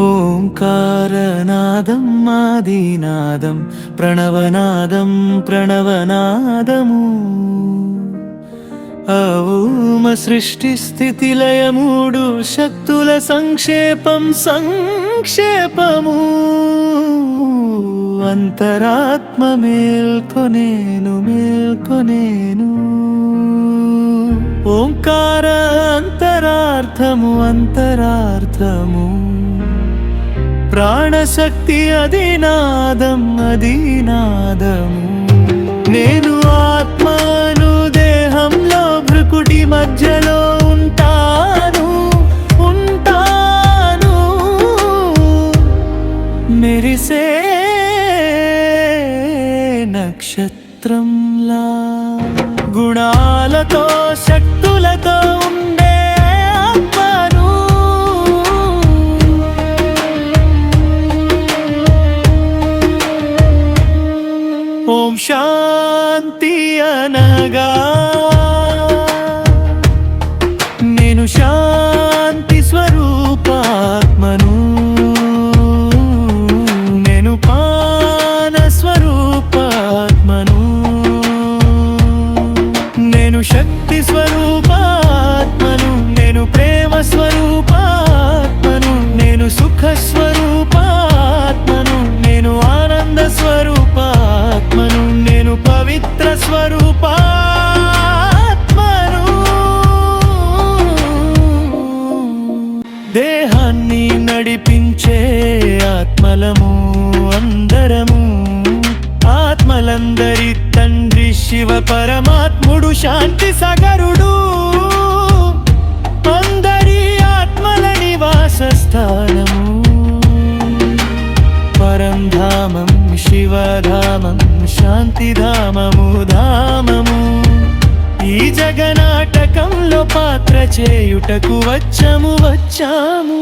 ఓంకారనాదం ఆదినాదం ప్రణవనాదం ప్రణవనాదము. ఓమ సృష్టి స్థితి లయమూడు శక్తుల సంక్షేపం సంక్షేపము. అంతరాత్మ మేల్కొనేను మేల్కొనేను ఓంకార అంతరార్థము అంతరార్థము. ప్రాణశక్తి అది నాదం అది నాదము. నేను ఆత్మను దేహంలో భృకుటి మధ్యలో ఉంటాను ఉంటాను. మెరిసే నక్షత్రంలా. గుణాలతో శక్తులతో ఓం శాంతి అనగా. నేను శాంతి స్వరూపాత్మను. నేను పాన స్వరూపాత్మను. నేను శక్తి స్వరూపాత్మను. నేను ప్రేమ స్వరూపాత్మను. నేను సుఖ స్వ నీ నడిపించే ఆత్మలము అందరము. ఆత్మలందరి తండ్రి శివ పరమాత్ముడు శాంతి సగరుడు. అందరి ఆత్మల నివాస స్థానము పరంధామం శివధామం శాంతిధామము ధామము. ఈ జగనాటకంలో పాత్ర చేయుటకు వచ్చము వచ్చాము.